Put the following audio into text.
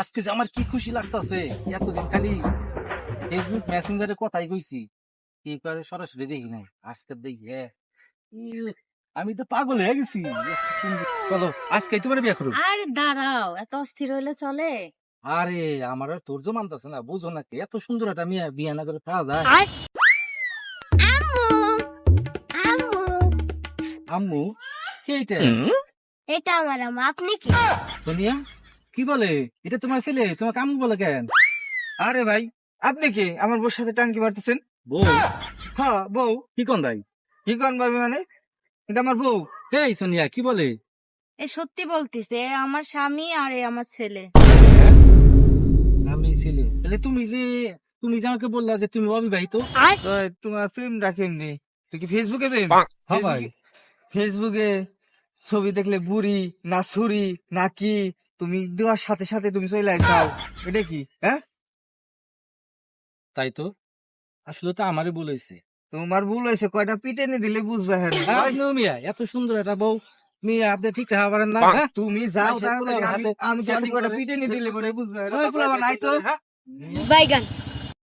আজকে যে আমার কি খুশি লাগতাছে এতদিন খালি ফেসবুক মেসেঞ্জারে কথাই কইছি। কি করে সরাসরি দেখি নাই? আজকে দেখি আমি তো পাগল হয়ে গেছি। চলো আজকে তোমার বিয়ে করো আরে দাঁড়াও এত অস্থির হইলে চলে। আরে আমার আর তোর মানতাছে না বুঝো না এত সুন্দর একটা মেয়ে বিয়ে না করে পাওয়া যায়। আম্মু আম্মু। আম্মু কে এটা এটা আমার আম্মু আপনি কি? সোনিয়া কি বলে? এটা তোমার ছেলে? তোমাকে আম্মু বলে কেন? আরে ভাই আপনি কি? আমার বউর সাথে টাঙ্কি মারতেছেন? বউ? হ্যাঁ বউ। কি কোন ভাই? কি কন ভাবি মানে? এটা আমার বউ। এই সোনিয়া কি বলে? এ সত্যি বলতিস এ আমার স্বামী আর এ আমার ছেলে। আমি ছেলে। তাহলে তুমি যে তুমি যে আমাকে বললা যে তুমি অবিবাহিত? তো তোমার প্রেম রাখেননি তুই কি ফেসবুকে প্রেম? হ্যাঁ ভাই। ফেসবুকে ছবি দেখলে বুড়ি না ছুরি না কি? তুমি দেওয়ার সাথে সাথে তুমি চলে যাও। এটা কি? হ্যাঁ? তাই তো? আসলে তো আমারই ভুল হয়েছে। তোমার ভুল হয়েছে। কয়টা পিটে নিয়ে দিলে বুঝবে হ্যাঁ? মিয়া এত সুন্দর একটা বউ। মিয়া আপনি ঠিক রাখা পারেন না হ্যাঁ? তুমি যাও আমি জানি কয়টা পিটে নিয়ে দিলে পরে বুঝবে? নাই তো। হ্যাঁ? বাইগান।